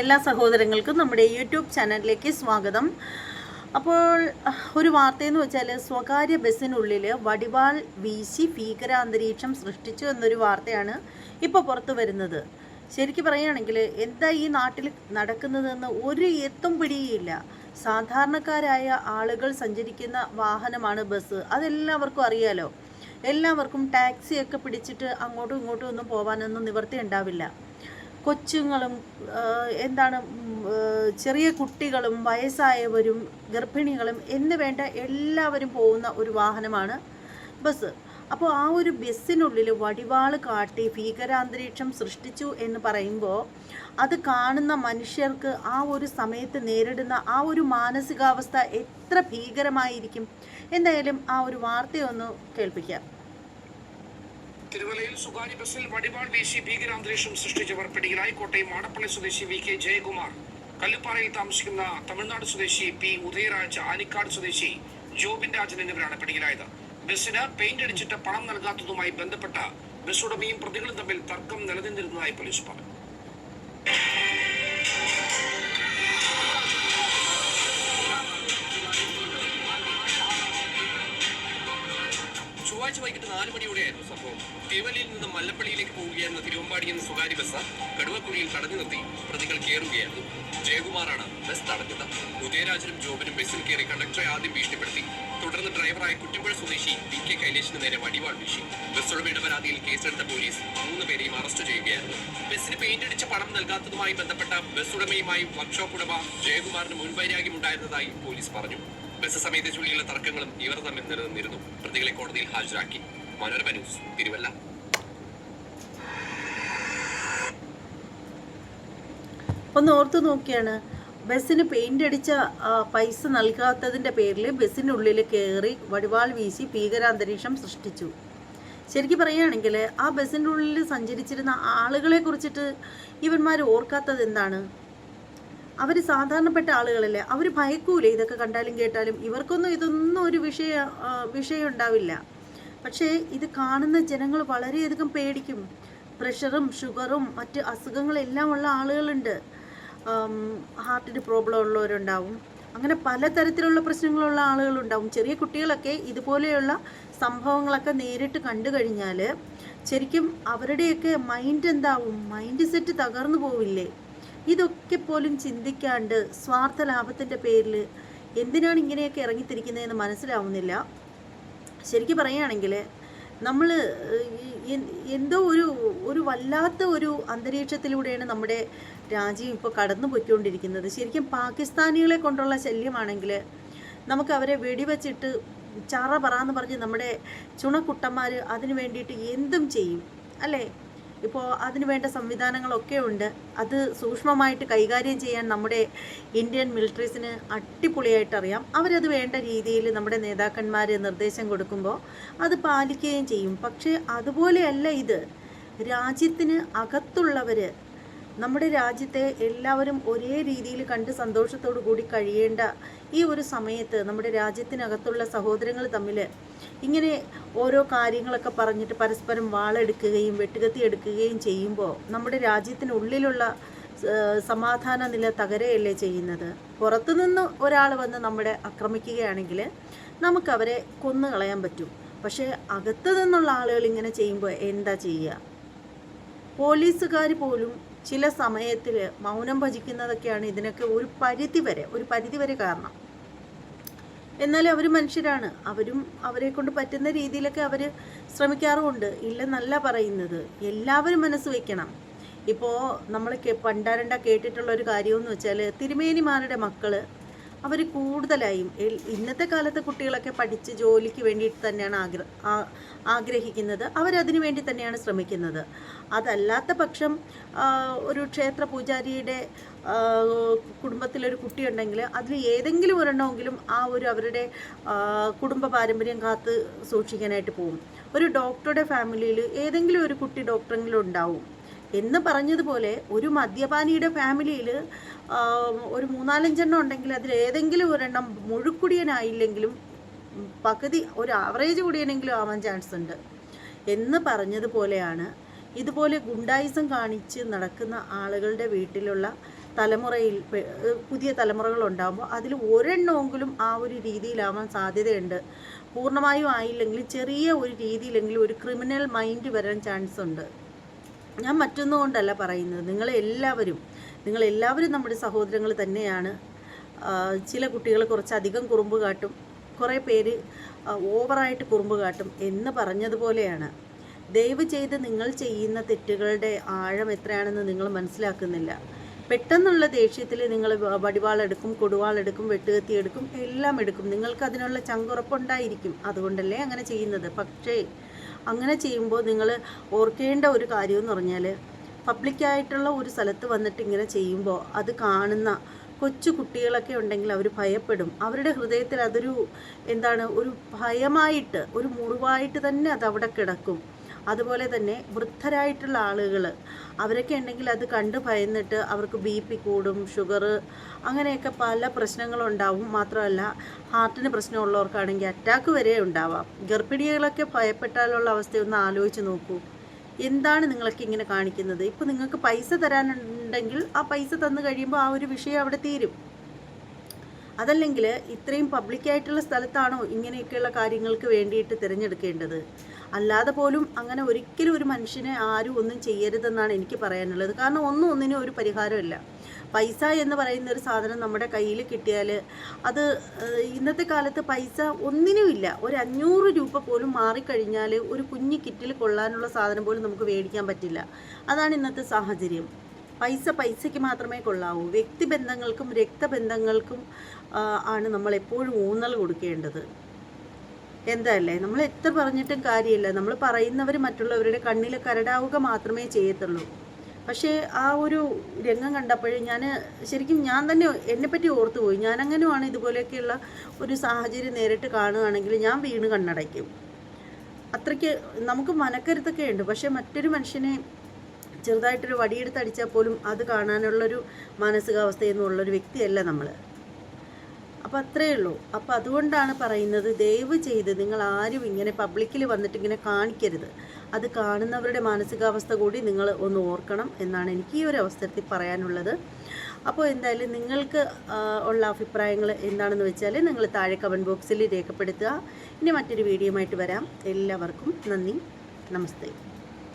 എല്ലാ സഹോദരങ്ങൾക്കും നമ്മുടെ യൂട്യൂബ് ചാനലിലേക്ക് സ്വാഗതം. അപ്പോൾ ഒരു വാർത്തയെന്ന് വെച്ചാൽ സ്വകാര്യ ബസ്സിനുള്ളിൽ വടിവാൾ വീശി ഭീകരാന്തരീക്ഷം സൃഷ്ടിച്ചു എന്നൊരു വാർത്തയാണ് ഇപ്പോൾ പുറത്തു വരുന്നത്. ശരിക്കും പറയുകയാണെങ്കിൽ എന്താ ഈ നാട്ടിൽ നടക്കുന്നതെന്ന് ഒരു എത്തും പിടിയില്ല. സാധാരണക്കാരായ ആളുകൾ സഞ്ചരിക്കുന്ന വാഹനമാണ് ബസ്. അതെല്ലാവർക്കും അറിയാലോ. എല്ലാവർക്കും ടാക്സിയൊക്കെ പിടിച്ചിട്ട് അങ്ങോട്ടും ഇങ്ങോട്ടും ഒന്നും പോകാനൊന്നും നിവൃത്തി ഉണ്ടാവില്ല കൊച്ചുങ്ങളും എന്താണ് ചെറിയ കുട്ടികളും വയസ്സായവരും ഗർഭിണികളും എന്ന് വേണ്ട എല്ലാവരും പോകുന്ന ഒരു വാഹനമാണ് ബസ്. അപ്പോൾ ആ ഒരു ബസ്സിനുള്ളിൽ വടിവാൾ കാട്ടി ഭീകരാന്തരീക്ഷം സൃഷ്ടിച്ചു എന്ന് പറയുമ്പോൾ അത് കാണുന്ന മനുഷ്യർക്ക് ആ ഒരു സമയത്ത് നേരിടുന്ന ആ ഒരു മാനസികാവസ്ഥ എത്ര ഭീകരമായിരിക്കും? എന്തായാലും ആ ഒരു വാർത്തയൊന്ന് കേൾപ്പിക്കാം. തിരുവല്ലയിൽ സ്വകാര്യ ബസ്സിൽ വടിവാൾ വീശി ഭീകരാന്തരീക്ഷം സൃഷ്ടിച്ചവർ പിടിയിലായി കോട്ടയം മാടപ്പള്ളി സ്വദേശി വി കെ ജയകുമാർ. കല്ലുപ്പാറയിൽ താമസിക്കുന്ന തമിഴ്നാട് സ്വദേശി പി ഉദയരാജ് ആനിക്കാട് സ്വദേശി ജോബിൻ രാജൻ എന്നിവരാണ് പിടിയിലായത്. ബസ്സിന് പെയിന്റ് അടിച്ചിട്ട് പണം നൽകാത്തതുമായി ബന്ധപ്പെട്ട ബസ് ഉടമയും പ്രതികളും തമ്മിൽ തർക്കം നിലനിന്നിരുന്നതായി പോലീസ് പറഞ്ഞു. ചൊവ്വാഴ്ച വൈകിട്ട് നാല് മണിയോടെയായിരുന്നു സംഭവം. തിരുവല്ലയിൽ നിന്ന് മല്ലപ്പള്ളിയിലേക്ക് പോവുകയായിരുന്ന തിരുവമ്പാടി എന്ന സ്വകാര്യ ബസ് കടുവക്കുഴിയിൽ തടഞ്ഞു നിർത്തി പ്രതികൾ കയറുകയായിരുന്നു. ജയകുമാറാണ് ബസ് തടഞ്ഞത്. ഉദയരാജനും ജോബിനും ബസ്സിൽ കയറി കണ്ടക്ടറെ ആദ്യം ഭീഷണിപ്പെടുത്തി. തുടർന്ന് ഡ്രൈവറായ കുറ്റമ്പുഴ സ്വദേശി വി കെ കൈലേഷിന് നേരെ വടിവാൾ വീശി. ബസ് ഉടമയുടെ പരാതിയിൽ കേസെടുത്ത പോലീസ് മൂന്ന് പേരെയും അറസ്റ്റ് ചെയ്യുകയായിരുന്നു. ബസ്സിന് പെയിന്റ് അടിച്ച പണം നൽകാത്തതുമായി ബന്ധപ്പെട്ട ബസ് ഉടമയുമായി വർക്ക്ഷോപ്പ് ഉടമ ജയകുമാറിന് മുൻവൈരാഗ്യമുണ്ടായിരുന്നതായി പോലീസ് പറഞ്ഞു. ബസ് സമയത്തെ തർക്കങ്ങളും ഇവർ തമ്മിൽ നിലനിന്നിരുന്നു. പ്രതികളെ കോടതിയിൽ ഹാജരാക്കി. മനോരമ ന്യൂസ് തിരുവല്ല. ഒന്ന് ഓർത്തു നോക്കിയാണ്. ബസ്സിന് പെയിന്റ് അടിച്ച പൈസ നൽകാത്തതിന്റെ പേരിൽ ബസ്സിനുള്ളിൽ കയറി വടിവാൾ വീശി ഭീകരാന്തരീക്ഷം സൃഷ്ടിച്ചു. ശരിക്കും പറയുകയാണെങ്കിൽ ആ ബസ്സിന്റെ ഉള്ളിൽ സഞ്ചരിച്ചിരുന്ന ആളുകളെ കുറിച്ചിട്ട് ഇവന്മാർ ഓർക്കാത്തത് എന്താണ് അവർ സാധാരണപ്പെട്ട ആളുകളല്ലേ? അവർ ഭയക്കൂലേ ഇതൊക്കെ കണ്ടാലും കേട്ടാലും? ഇവർക്കൊന്നും ഇതൊന്നും ഒരു വിഷയ വിഷയം ഉണ്ടാവില്ല പക്ഷേ ഇത് കാണുന്ന ജനങ്ങൾ വളരെയധികം പേടിക്കും. പ്രഷറും ഷുഗറും മറ്റ് അസുഖങ്ങളെല്ലാം ഉള്ള ആളുകളുണ്ട്. ഹാർട്ടിന് പ്രോബ്ലം ഉള്ളവരുണ്ടാവും. അങ്ങനെ പലതരത്തിലുള്ള പ്രശ്നങ്ങളുള്ള ആളുകളുണ്ടാവും. ചെറിയ കുട്ടികളൊക്കെ ഇതുപോലെയുള്ള സംഭവങ്ങളൊക്കെ നേരിട്ട് കണ്ടു കഴിഞ്ഞാൽ ശരിക്കും അവരുടെയൊക്കെ മൈൻഡ് എന്താവും? മൈൻഡ് സെറ്റ് തകർന്നു പോവില്ലേ? ഇതൊക്കെ പോലും ചിന്തിക്കാണ്ട് സ്വാർത്ഥ ലാഭത്തിന്റെ പേരിൽ എന്തിനാണ് ഇങ്ങനെയൊക്കെ ഇറങ്ങിത്തിരിക്കുന്നതെന്ന് മനസ്സിലാവുന്നില്ല. ശരിക്കും പറയുകയാണെങ്കിൽ നമ്മൾ എന്തോ ഒരു ഒരു വല്ലാത്ത ഒരു അന്തരീക്ഷത്തിലൂടെയാണ് നമ്മുടെ രാജ്യം ഇപ്പോൾ കടന്നു പോയിക്കൊണ്ടിരിക്കുന്നത് ശരിക്കും പാകിസ്ഥാനികളെ കൊണ്ടുള്ള ശല്യമാണെങ്കിൽ നമുക്ക് അവരെ വെടിവെച്ചിട്ട് ചറ പറന്ന് പറഞ്ഞ് നമ്മുടെ ചുണക്കുട്ടന്മാർ അതിനു വേണ്ടിയിട്ട് എന്തും ചെയ്യും. അല്ലേ? ഇപ്പോൾ അതിന് വേണ്ട സംവിധാനങ്ങളൊക്കെ ഉണ്ട്. അത് സൂക്ഷ്മമായിട്ട് കൈകാര്യം ചെയ്യാൻ നമ്മുടെ ഇന്ത്യൻ മിലിറ്ററീസിന് അടിപൊളിയായിട്ട് അറിയാം. അവരത് വേണ്ട രീതിയിൽ നമ്മുടെ നേതാക്കന്മാർ നിർദ്ദേശം കൊടുക്കുമ്പോൾ അത് പാലിക്കുകയും ചെയ്യും. പക്ഷേ അതുപോലെയല്ല ഇത്. രാജ്യത്തിന് അകത്തുള്ളവർ നമ്മുടെ രാജ്യത്തെ എല്ലാവരും ഒരേ രീതിയിൽ കണ്ട് സന്തോഷത്തോടു കൂടി കഴിയേണ്ട ഈ ഒരു സമയത്ത് നമ്മുടെ രാജ്യത്തിനകത്തുള്ള സഹോദരങ്ങൾ തമ്മിൽ ഇങ്ങനെ ഓരോ കാര്യങ്ങളൊക്കെ പറഞ്ഞിട്ട് പരസ്പരം വാളെടുക്കുകയും വെട്ടുകത്തി എടുക്കുകയും ചെയ്യുമ്പോൾ നമ്മുടെ രാജ്യത്തിനുള്ളിലുള്ള സമാധാന നില തകരയല്ലേ ചെയ്യുന്നത്? പുറത്തുനിന്ന് ഒരാൾ വന്ന് നമ്മളെ ആക്രമിക്കുകയാണെങ്കിൽ നമുക്കവരെ കൊന്നു കളയാൻ പറ്റും. പക്ഷേ അകത്തു നിന്നുള്ള ആളുകൾ ഇങ്ങനെ ചെയ്യുമ്പോൾ എന്താ ചെയ്യുക പോലീസുകാർ പോലും ചില സമയത്തിൽ മൗനം ഭജിക്കുന്നതൊക്കെയാണ് ഇതിനൊക്കെ ഒരു പരിധി വരെ ഒരു പരിധി വരെ കാരണം. എന്നാൽ അവർ മനുഷ്യരാണ്. അവരും അവരെ കൊണ്ട് പറ്റുന്ന രീതിയിലൊക്കെ അവർ ശ്രമിക്കാറുമുണ്ട്. ഇല്ലെന്നല്ല പറയുന്നത്. എല്ലാവരും മനസ്സ് വയ്ക്കണം ഇപ്പോൾ നമ്മൾ പണ്ടാരണ്ട കേട്ടിട്ടുള്ള ഒരു കാര്യമെന്ന് വെച്ചാൽ തിരുമേനിമാരുടെ മക്കൾ അവർ കൂടുതലായും ഇന്നത്തെ കാലത്തെ കുട്ടികളൊക്കെ പഠിച്ച് ജോലിക്ക് വേണ്ടിയിട്ട് തന്നെയാണ് ആഗ്ര ആഗ്രഹിക്കുന്നത്. അവരതിനു വേണ്ടി തന്നെയാണ് ശ്രമിക്കുന്നത്. അതല്ലാത്ത പക്ഷം ഒരു ക്ഷേത്ര പൂജാരിയുടെ കുടുംബത്തിലൊരു കുട്ടിയുണ്ടെങ്കിൽ അതിൽ ഏതെങ്കിലും ഒരെണ്ണമെങ്കിലും ആ ഒരു അവരുടെ കുടുംബ പാരമ്പര്യം കാത്ത് സൂക്ഷിക്കാനായിട്ട് പോകും ഒരു ഡോക്ടറുടെ ഫാമിലിയിൽ ഏതെങ്കിലും ഒരു കുട്ടി ഡോക്ടറെങ്കിലും ഉണ്ടാവും. എന്ന് പറഞ്ഞതുപോലെ ഒരു മദ്യപാനിയുടെ ഫാമിലിയിൽ ഒരു മൂന്നാലഞ്ചെണ്ണം ഉണ്ടെങ്കിൽ അതിൽ ഏതെങ്കിലും ഒരെണ്ണം മുഴുക്കുടിയനായില്ലെങ്കിലും പകുതി ഒരു ആവറേജ് കുടിയനെങ്കിലും ആവാൻ ചാൻസ് ഉണ്ട്. എന്ന് പറഞ്ഞതുപോലെയാണ് ഇതുപോലെ ഗുണ്ടായിസം കാണിച്ച് നടക്കുന്ന ആളുകളുടെ വീട്ടിലുള്ള തലമുറയിൽ പുതിയ തലമുറകൾ ഉണ്ടാകുമ്പോൾ അതിൽ ഒരെണ്ണമെങ്കിലും ആ ഒരു രീതിയിലാവാൻ സാധ്യതയുണ്ട്. പൂർണമായും ആയില്ലെങ്കിലും ചെറിയ ഒരു രീതിയിലെങ്കിലും ഒരു ക്രിമിനൽ മൈൻഡ് വരാൻ ചാൻസ് ഉണ്ട്. ഞാൻ മറ്റൊന്നും കൊണ്ടല്ല പറയുന്നത്. നിങ്ങളെല്ലാവരും നിങ്ങളെല്ലാവരും നമ്മുടെ സഹോദരങ്ങൾ തന്നെയാണ്. ചില കുട്ടികൾ കുറച്ചധികം കുറുമ്പ് കാട്ടും. കുറേ പേര് ഓവറായിട്ട് കുറുമ്പ് കാട്ടും എന്ന് പറഞ്ഞതുപോലെയാണ്. ദയവ് ചെയ്ത് നിങ്ങൾ ചെയ്യുന്ന തെറ്റുകളുടെ ആഴം എത്രയാണെന്ന് നിങ്ങൾ മനസ്സിലാക്കുന്നില്ല. പെട്ടെന്നുള്ള ദേഷ്യത്തിൽ നിങ്ങൾ വടിവാളെടുക്കും കൊടുവാളെടുക്കും വെട്ടുകത്തി എടുക്കും എല്ലാം എടുക്കും. നിങ്ങൾക്ക് അതിനുള്ള ചങ്കുറപ്പുണ്ടായിരിക്കും. അതുകൊണ്ടല്ലേ അങ്ങനെ ചെയ്യുന്നത്. പക്ഷേ അങ്ങനെ ചെയ്യുമ്പോൾ നിങ്ങൾ ഓർക്കേണ്ട ഒരു കാര്യമെന്ന് പറഞ്ഞാൽ പബ്ലിക്കായിട്ടുള്ള ഒരു സ്ഥലത്ത് വന്നിട്ട് ഇങ്ങനെ ചെയ്യുമ്പോൾ അത് കാണുന്ന കൊച്ചു കുട്ടികളൊക്കെ ഉണ്ടെങ്കിൽ അവർ ഭയപ്പെടും. അവരുടെ ഹൃദയത്തിൽ അതൊരു എന്താണ് ഒരു ഭയമായിട്ട് ഒരു മുറിവായിട്ട് തന്നെ അത് അവിടെ കിടക്കും. അതുപോലെ തന്നെ വൃദ്ധരായിട്ടുള്ള ആളുകൾ അവരൊക്കെ ഉണ്ടെങ്കിൽ അത് കണ്ട് ഭയന്നിട്ട് അവർക്ക് ബി പി കൂടും ഷുഗർ അങ്ങനെയൊക്കെ പല പ്രശ്നങ്ങളുണ്ടാവും. മാത്രമല്ല ഹാർട്ടിന് പ്രശ്നമുള്ളവർക്കാണെങ്കിൽ അറ്റാക്ക് വരെ ഉണ്ടാവാം. ഗർഭിണികളൊക്കെ ഭയപ്പെട്ടാലുള്ള അവസ്ഥയൊന്ന് ആലോചിച്ച് നോക്കൂ. എന്താണ് നിങ്ങളൊക്കെ ഇങ്ങനെ കാണിക്കുന്നത്? ഇപ്പോൾ നിങ്ങൾക്ക് പൈസ തരാനുണ്ടെങ്കിൽ ആ പൈസ തന്നു കഴിയുമ്പോൾ ആ ഒരു വിഷയം അവിടെ തീരും. അതല്ലെങ്കിൽ ഇത്രയും പബ്ലിക്കായിട്ടുള്ള സ്ഥലത്താണോ ഇങ്ങനെയൊക്കെയുള്ള കാര്യങ്ങൾക്ക് വേണ്ടിയിട്ട് തിരഞ്ഞെടുക്കേണ്ടത്? അല്ലാതെ പോലും അങ്ങനെ ഒരിക്കലും ഒരു മനുഷ്യനെ ആരും ഒന്നും ചെയ്യരുതെന്നാണ് എനിക്ക് പറയാനുള്ളത്. കാരണം ഒന്നും ഒന്നിനും ഒരു പരിഹാരമില്ല. പൈസ എന്ന് പറയുന്ന ഒരു സാധനം നമ്മുടെ കയ്യിൽ കിട്ടിയാൽ അത് ഇന്നത്തെ കാലത്ത് പൈസ ഒന്നിനുമില്ല. ഒരു അഞ്ഞൂറ് രൂപ പോലും മാറിക്കഴിഞ്ഞാൽ ഒരു കുഞ്ഞു കിറ്റിൽ കൊള്ളാനുള്ള സാധനം പോലും നമുക്ക് മേടിക്കാൻ പറ്റില്ല. അതാണ് ഇന്നത്തെ സാഹചര്യം. പൈസ പൈസയ്ക്ക് മാത്രമേ കൊള്ളാവൂ. വ്യക്തിബന്ധങ്ങൾക്കും രക്തബന്ധങ്ങൾക്കും ആണ് നമ്മൾ എപ്പോഴും ഊന്നൽ കൊടുക്കേണ്ടത്. എന്തല്ലേ? നമ്മൾ എത്ര പറഞ്ഞിട്ടും കാര്യമില്ല. നമ്മൾ പറയുന്നവർ മറ്റുള്ളവരുടെ കണ്ണിൽ കരടാവുക മാത്രമേ ചെയ്യത്തുള്ളൂ. പക്ഷേ ആ ഒരു രംഗം കണ്ടപ്പോഴേ ഞാൻ ശരിക്കും ഞാൻ തന്നെ എന്നെപ്പറ്റി ഓർത്തുപോയി. ഞാനങ്ങനെയാണ് ഇതുപോലെയൊക്കെയുള്ള ഒരു സാഹചര്യം നേരിട്ട് കാണുകയാണെങ്കിൽ ഞാൻ വീണ് കണ്ണടയ്ക്കും. അത്രയ്ക്ക് നമുക്ക് മനക്കരുത്തൊക്കെ ഉണ്ട്. പക്ഷേ മറ്റൊരു മനുഷ്യനെ ചെറുതായിട്ടൊരു വടിയെടുത്ത് അടിച്ചാൽ പോലും അത് കാണാനുള്ളൊരു മാനസികാവസ്ഥയെന്നുള്ളൊരു വ്യക്തിയല്ല നമ്മൾ. അപ്പോൾ അത്രയേ ഉള്ളൂ. അപ്പോൾ അതുകൊണ്ടാണ് പറയുന്നത് ദയവ് ചെയ്ത് നിങ്ങൾ ആരും ഇങ്ങനെ പബ്ലിക്കിൽ വന്നിട്ട് ഇങ്ങനെ കാണിക്കരുത്. അത് കാണുന്നവരുടെ മാനസികാവസ്ഥ കൂടി നിങ്ങൾ ഒന്ന് ഓർക്കണം എന്നാണ് എനിക്ക് ഈ ഒരു അവസരത്തിൽ പറയാനുള്ളത്. അപ്പോൾ എന്തായാലും നിങ്ങൾക്ക് ഉള്ള അഭിപ്രായങ്ങൾ എന്താണെന്ന് വെച്ചാൽ നിങ്ങൾ താഴെ കമന്റ് ബോക്സിൽ രേഖപ്പെടുത്തുക. ഇനി മറ്റൊരു വീഡിയോ ആയിട്ട് വരാം. എല്ലാവർക്കും നന്ദി. നമസ്തേ.